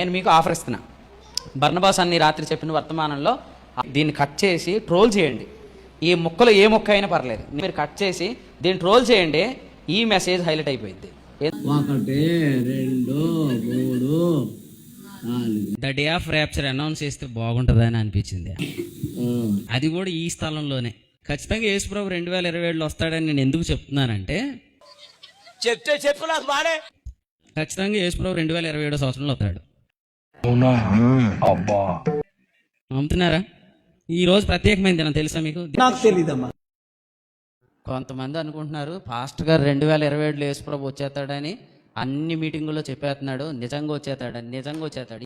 నేను మీకు ఆఫర్ ఇస్తున్నా. బర్నబాస్ అన్ని రాత్రి చెప్పిన వర్తమానంలో దీన్ని కట్ చేసి ట్రోల్ చేయండి. ఈ ముక్కలు ఏ ముక్క అయినా పర్లేదు. మీరు కట్ చేసి దీన్ని ట్రోల్ చేయండి. ఈ మెసేజ్ హైలైట్ అయిపోయింది. ఒకటి రెండు మూడు నాలుగు. The day of rapture announce చేస్తే బాగుంటుందని అనిపించింది. అది కూడా ఈ స్థలంలోనే. ఖచ్చితంగా యేసుప్రభు రెండు వేల ఇరవై ఏడులో వస్తాడని నేను ఎందుకు చెప్తున్నానంటే చెప్తే చెప్పు నాకు బానే. ఖచ్చితంగా యేసుప్రభు రెండు వేల ఇరవై ఏడో సంవత్సరంలో వస్తాడు. నమ్ముతున్నారా? ఈ రోజు ప్రత్యేకమైనది నాకు తెలుసా మీకు? నాకు తెలీదమ్మా. కొంతమంది అనుకుంటున్నారు పాస్టర్ గారు రెండు వేల ఇరవై ఏడులో యేసుప్రభు వచ్చేస్తాడని అన్ని మీటింగుల్లో చెప్పేస్తున్నాడు నిజంగా వచ్చేస్తాడని నిజంగా వచ్చేస్తాడు.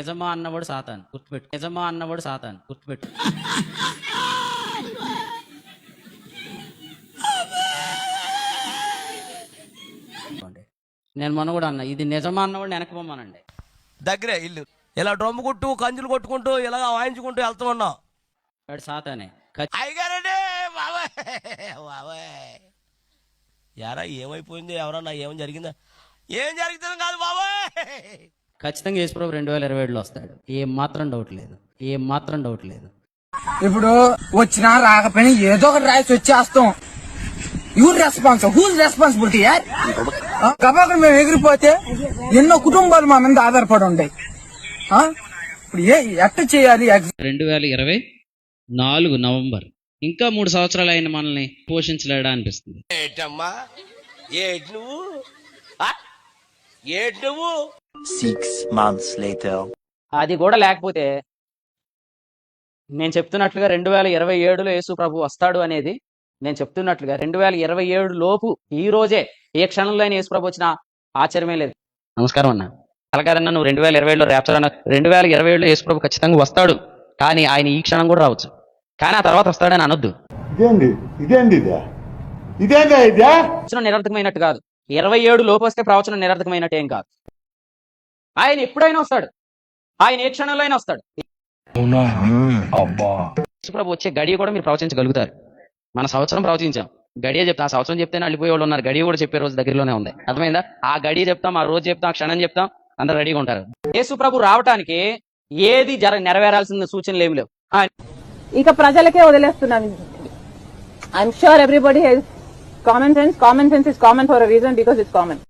నిజమా అన్నవాడు సాతాను. గుర్తుపెట్టు నిజమా అన్నవాడు సాతాను. గుర్తుపెట్టు నేను మొన్న కూడా అన్నా ఇది నిజమా అన్నవాడు వెనకపోమానండి. దగ్గరే ఇల్లు. ఇలా డ్రమ్ము కొట్టు కంజులు కొట్టుకుంటూ ఇలా వాయించుకుంటూ వెళ్తూ ఉన్నాం వాడు సాతానే. బాబాయ్ బాబాయ్. యారా ఏమైపోయింది ఎవరన్నా ఏం జరిగిందా? ఏం జరుగుతుంది కాదు బాబాయ్. ఖచ్చితంగా యేసుప్రభు రెండు వేల ఇరవై ఏడులో వస్తాడు. ఏం మాత్రం డౌట్ లేదు. ఏం మాత్రం డౌట్ లేదు. ఇప్పుడు వచ్చినా రాకపోయినా ఏదో ఒకటి రాసి వచ్చేస్తాం. యూర్ రెస్పాన్స్ హూజ్ రెస్పాన్సిబిలిటీ గబాకు మేము ఎగిరిపోతే ఎన్నో కుటుంబాలు మా మీద ఆధారపడి ఉంటాయి ఆ? ఇప్పుడు ఏ ఎట్ట చేయాలి? రెండు వేల ఇరవై నాలుగు నవంబర్. ఇంకా మూడు సంవత్సరాలు అయిన మనల్ని పోషించలేడా అనిపిస్తుంది. ఏటమ్మా? ఏటి నువ్వు? ఆ? ఏటి నువ్వు? Six months later. అది కూడా లేకపోతే నేను చెప్తున్నట్లుగా రెండు వేల ఇరవై ఏడులో యేసు ప్రభు వస్తాడు అనేది నేను చెప్తున్నట్లుగా రెండు వేల ఇరవై ఏడు లోపు ఈ రోజే ఏ క్షణంలో అయినా యేసు ప్రభు వచ్చిన ఆశ్చర్యమే లేదు. నమస్కారం అన్న. కలగారన్న నువ్వు రెండు వేల ఇరవై ఏడులో ర్యాప్చర్ అన్న రెండు వేల ఇరవై ఏడులో యేసు ప్రభు ఖచ్చితంగా వస్తాడు. కానీ ఆయన ఈ క్షణం కూడా రావచ్చు. కానీ ఆ తర్వాత వస్తాడని అనొద్దు. ఇదేంది ఇదేంది ఇదే? ఇదేందా ఇదే? ప్రవచనం నిరర్థకమైనట్టు కాదు. ఇరవై ఏడు లోపు వస్తే ప్రవచనం నిరర్థకమైనట్టు ఏం కాదు. ఆయన ఎప్పుడైనా వస్తాడు. ఆయన ఏ క్షణంలో అయినా వస్తాడు. యేసుప్రభు వచ్చే గడియ కూడా మీరు ప్రవచించగలుగుతారు. మన సంవత్సరం ప్రవచించాం. గడియ చెప్తాం ఆ సంవత్సరం చెప్తేనే అల్లిపోయే వాళ్ళు ఉన్నారు. గడియ కూడా చెప్పే రోజు దగ్గరలోనే ఉంది. అర్థమైందా? ఆ గడియ చెప్తాం ఆ రోజు చెప్తాం క్షణం చెప్తాం అందరు రెడీగా ఉంటారు. యేసుప్రభు రావటానికి ఏది జర నెరవేరాల్సిన సూచనలు ఏమి లేవు. ఇక ప్రజలకే వదిలేస్తున్నాను I'm sure everybody has common sense common sense is common for a reason because it's common